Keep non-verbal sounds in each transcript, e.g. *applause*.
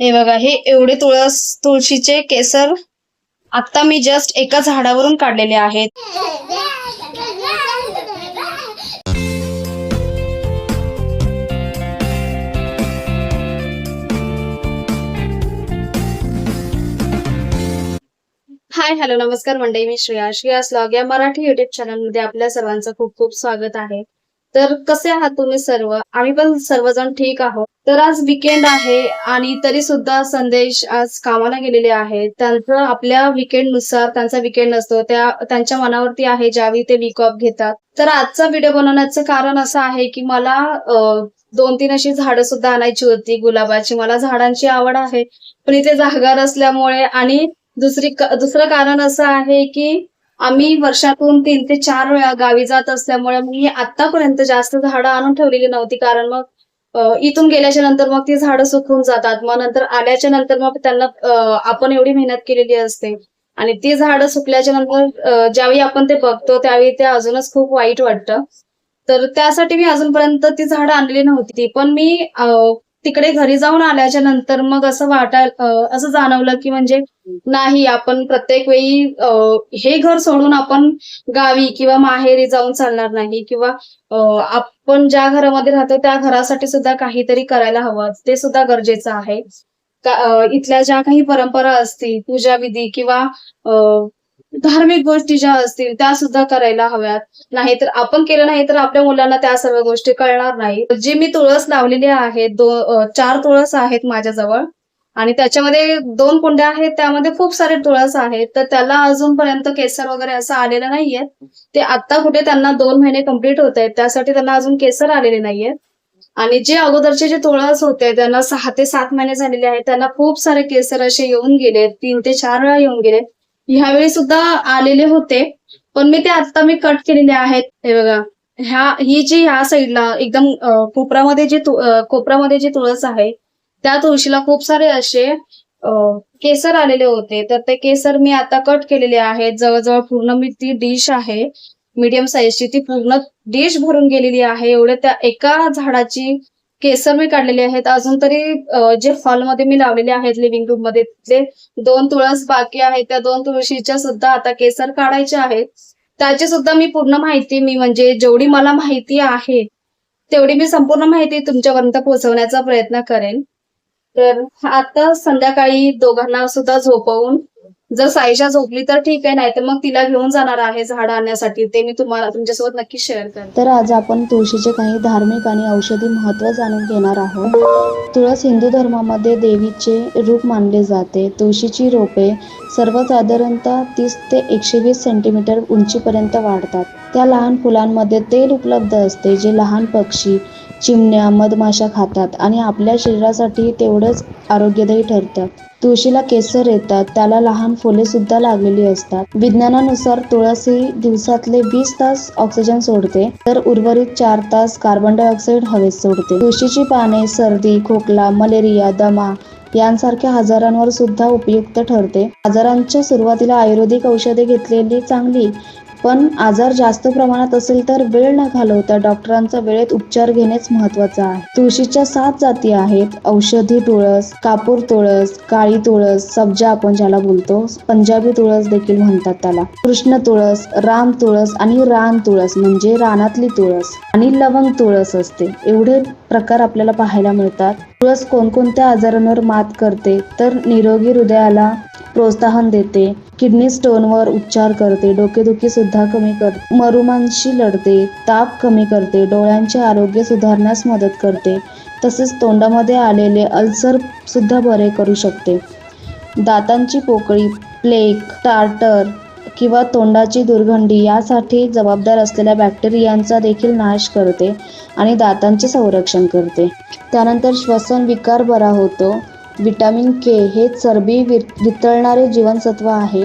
हे बघा हे एवढे तुळस तुळशीचे केसर आता मी जस्ट एका झाडावरून काढलेले आहेत. हाय हॅलो नमस्कार मंडळी मी श्रेया. श्रेया स्लॉग या मराठी युट्यूब चॅनलमध्ये आपल्या सर्वांचं खूप खूप स्वागत आहे. तर कसे आहात तुम्ही सर्व? आम्ही पण सर्वजण ठीक आहोत. तर आज विकेंड आहे आणि तरी सुद्धा संदेश आज कामाला गेलेले आहेत. त्यांचं आपल्या विकेंडनुसार त्यांचा विकेंड नसतो. त्या त्यांच्या मनावरती आहे ज्यावेळी ते वीक ऑफ घेतात. तर आजचा व्हिडिओ बनवण्याचं कारण असं आहे की मला दोन तीन अशी झाडं सुद्धा आणायची होती गुलाबाची. मला झाडांची आवड आहे. पण इथे जागा नसल्यामुळे आणि दुसरी दुसरं कारण असं आहे की आम्ही वर्षातून तीन ते चार वेळा गावी जात असल्यामुळे मी आतापर्यंत जास्त झाडं आणून ठेवलेली नव्हती. कारण मग इथून गेल्याच्यानंतर मग ती झाडं सुकून जातात. मग नंतर आल्याच्यानंतर मग त्यांना आपण एवढी मेहनत केलेली असते. आणि ती झाडं सुकल्याच्या नंतर ज्यावेळी आपण ते बघतो त्यावेळी ते अजूनच खूप वाईट वाटतं. तर त्यासाठी मी अजूनपर्यंत ती झाडं आणलेली नव्हती. पण मी तिकडे घरी जाऊन आल्याच्यानंतर मग असं वाटायला असं जाणवलं की म्हणजे नाही आपण प्रत्येक वेळी हे घर सोडून आपण गावी किंवा माहेरी जाऊन चालणार नाही किंवा आपण ज्या घरामध्ये राहतो त्या घरासाठी सुद्धा काहीतरी करायला हवं. ते सुद्धा गरजेचं आहे. का- इथल्या ज्या काही परंपरा असतील पूजाविधी किंवा धार्मिक गोष्टी ज्या असतील त्या सुद्धा करायला हव्यात. नाहीतर आपण केलं नाही तर आपल्या मुलांना त्या सर्व गोष्टी कळणार नाही जी मी तुळस लावलेली आहे दो चार तुळस आहेत माझ्याजवळ. आणि त्याच्यामध्ये दोन कुंड्या आहेत त्यामध्ये खूप सारे तुळस आहेत. तर त्याला अजूनपर्यंत केसर वगैरे असं आलेलं नाहीये. ते आता कुठे त्यांना दोन महिने कंप्लीट होत आहेत. त्यासाठी त्यांना अजून केसर आलेले नाहीयेत आणि जे अगोदरचे जे तुळस होते त्यांना सहा ते सात महिने झालेले आहेत. त्यांना खूप सारे केसर असे येऊन गेले तीन ते चार वेळा येऊन गेले ह्यावेळी सुद्धा आलेले होते. पण मी ते आता मी कट केलेले आहेत. हे बघा. ह्या ही जी ह्या साईडला एकदम कोपरामध्ये जे कोपरामध्ये जे तुळस आहे त्या तुळशीला खूप सारे असे केसर आलेले होते. तर ते केसर मी आता कट केलेले आहेत. जवळजवळ पूर्ण मी ती डिश आहे. मीडियम साईजची ती पूर्ण डिश भरून गेलेली आहे. एवढे त्या एका झाडाची केसर मी काढलेले आहेत. अजून तरी जे हॉलमध्ये मी लावलेले आहेत लिव्हिंग रूममध्ये जे दोन तुळस बाकी आहेत त्या दोन तुळशीच्या सुद्धा आता केसर काढायचे आहेत. त्याची सुद्धा मी पूर्ण माहिती मी म्हणजे जेवढी मला माहिती आहे तेवढी मी संपूर्ण माहिती तुमच्यापर्यंत पोहोचवण्याचा प्रयत्न करेन. तर आता संध्याकाळी दोघांना सुद्धा झोपवून जर साईशा झोपली तर ठीक आहे नाही तर मग तिला घेऊन जाणार आहे झाड आणण्यासाठी. ते मी तुम्हाला तुमच्यासोबत नक्की शेअर करेन. तर आज आपण तुळशीचे काही धार्मिक आणि औषधी महत्त्व जाणून घेणार आहोत. तुळस हिंदू धर्मामध्ये देवीचे रूप मानले जाते. तुळशीची रोपे सर्वसाधारणतः तीस ते एकशे वीस सेंटीमीटर उंचीपर्यंत वाढतात. त्या लहान फुलांमध्ये तेल उपलब्ध असते जे लहान पक्षी चिमण्या मधमाशा खातात आणि आपल्या शरीरासाठी तेवढंच आरोग्यदायी ठरतं. तुळशीला केसर येतात त्याला लहान फुले सुद्धा लागलेली असतात. विज्ञानानुसार तुळस ही दिवसातले वीस तास ऑक्सिजन सोडते तर उर्वरित चार तास कार्बन डायऑक्साईड हवेत सोडते. तुळशीची पाने सर्दी खोकला मलेरिया दमा यांसारख्या आजारांवर सुद्धा उपयुक्त ठरते. आजारांच्या सुरुवातीला आयुर्वेदिक औषधे घेतलेली चांगली पण आजार जास्त प्रमाणात असेल तर वेळ न घालवता डॉक्टरांचा वेळेत उपचार घेणेच महत्वाचं आहे. तुळशीच्या सात जाती आहेत. औषधी तुळस कापूर तुळस काळी तुळस सब्जा आपण ज्याला बोलतो पंजाबी तुळस देखील म्हणतात त्याला. कृष्ण तुळस राम तुळस आणि रान तुळस म्हणजे रानातली तुळस आणि लवंग तुळस असते. एवढे प्रकार आपल्याला पाहायला मिळतात. तुळस कोणकोणत्या आजारांवर मात करते तर निरोगी हृदयाला प्रोत्साहन देते. किडनी स्टोनवर उपचार करते. डोकेदुखी सुद्धा कमी करते मरुमांशी लढते. ताप कमी करते. डोळ्यांचे आरोग्य सुधारण्यास मदत करते. तसेच तोंडामध्ये आलेले अल्सर सुद्धा बरे करू शकते. दातांची पोकळी प्लेग टार्टर किंवा तोंडाची दुर्गंधी यासाठी जबाबदार असलेल्या बॅक्टेरियांचा देखील नाश करते आणि दातांचे संरक्षण करते. त्यानंतर श्वसन विकार बरा होतो. व्हिटॅमिन के हे चरबी वितळणारे जीवनसत्व आहे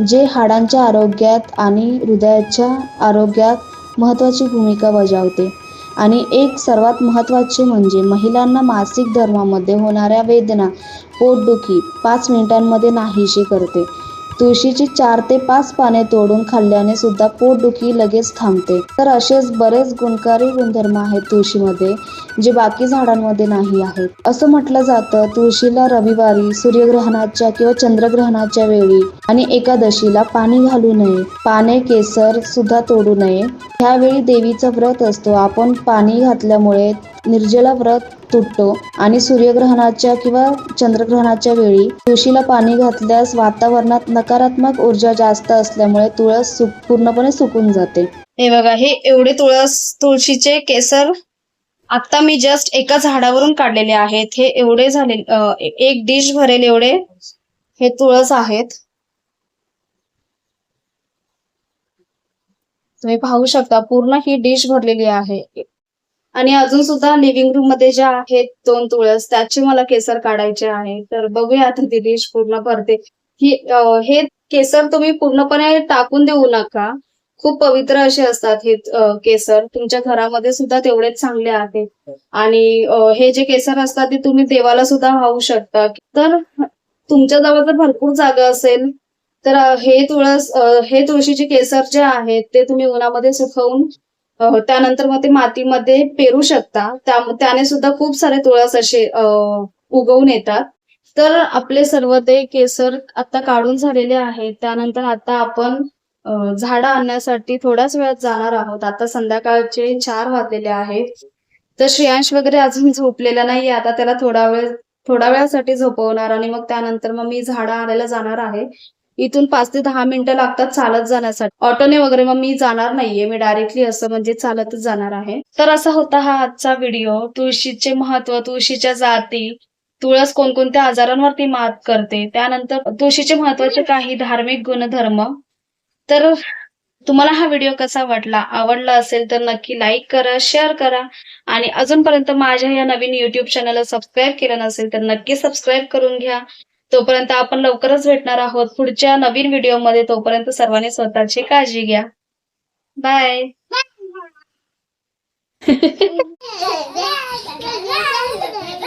जे हाडांच्या आरोग्यात आणि हृदयाच्या आरोग्यात महत्त्वाची भूमिका बजावते. आणि एक सर्वात महत्त्वाचे म्हणजे महिलांना मासिक धर्मामध्ये होणाऱ्या वेदना पोटदुखी पाच मिनिटांमध्ये नाहीशी करते. तुळशीची चार ते पाच पाने तोडून खाल्ल्याने सुद्धा पोटदुखी लगेच थांबते. तर असेच बरेच गुणकारी गुणधर्म आहेत तुळशीमध्ये जे बाकी झाडांमध्ये नाही आहेत. असं म्हटलं जातं तुळशीला रविवारी सूर्यग्रहणाच्या किंवा चंद्रग्रहणाच्या वेळी आणि एकादशीला पाणी घालू नये पाने केसर सुद्धा तोडू नये. ह्यावेळी देवीचं व्रत असतो. आपण पाणी घातल्यामुळे निर्जला व्रत तुटतो आणि सूर्यग्रहणाच्या किंवा चंद्रग्रहणाच्या वेळी तुळशीला पाणी घातल्यास वातावरणात नकारात्मक ऊर्जा जास्त असल्यामुळे तुळस सु पूर्णपणे सुकून जाते. हे बघा हे एवढे तुळस तुळशीचे केसर आता मी जस्ट एका झाडावरून काढलेले आहेत. हे एवढे झाले एक डिश भरेल एवढे. हे तुळस आहेत. तुम्ही पाहू शकता पूर्ण ही डिश भरलेली आहे. आणि अजून सुद्धा लिव्हिंग रूममध्ये ज्या आहेत दोन तुळस त्याचे मला केसर काढायचे आहे. तर बघूया आता ती डिश पूर्ण भरते ही हे केसर तुम्ही पूर्णपणे टाकून देऊ नका. खूप पवित्र असे असतात हे केसर. तुमच्या घरामध्ये सुद्धा तेवढेच चांगले आहेत आणि हे जे केसर असतात ते तुम्ही देवाला सुद्धा वाहू शकता. तर तुमच्या जवळ जर भरपूर जागा असेल तर हे तुळस हे तुळशीचे केसर जे आहेत ते तुम्ही उन्हामध्ये सुकवून त्यानंतर मग ते मातीमध्ये पेरू शकता. त्या त्याने सुद्धा खूप सारे तुळस असे उगवून येतात. तर आपले सर्व ते केसर आता काढून झालेले आहेत. त्यानंतर आता आपण झाडं आणण्यासाठी थोड्याच वेळात जाणार आहोत. आता संध्याकाळचे चार वाजलेले आहेत. तर श्रेयांश वगैरे अजून झोपलेला नाहीये. आता त्याला थोडा वेळ थोड्या वेळासाठी झोपवणार आणि मग त्यानंतर मग मी झाडं आणायला जाणार आहे. इथून पाच ते दहा मिनिटं लागतात चालत जाण्यासाठी. ऑटोने वगैरे मग मी जाणार नाहीये. मी डायरेक्टली असं म्हणजे चालतच जाणार आहे. तर असा होता हा आजचा व्हिडिओ तुळशीचे महत्त्व तुळशीच्या जाती तुळस कोणकोणत्या आजारांवरती मात करते त्यानंतर तुळशीचे महत्त्वाचे काही धार्मिक गुणधर्म. तर तुम्हाला हा व्हिडिओ कसा वाटला आवडला असेल तर नक्की लाईक करा शेअर करा. आणि अजूनपर्यंत माझ्या या नवीन युट्यूब चॅनलला सबस्क्राईब केलं नसेल तर नक्की सबस्क्राईब करून घ्या. तोपर्यंत आपण लवकरच भेटणार आहोत. पुढच्या नवीन व्हिडिओमध्ये तोपर्यंत सर्वांनी स्वतःची काळजी घ्या. बाय *laughs* *laughs*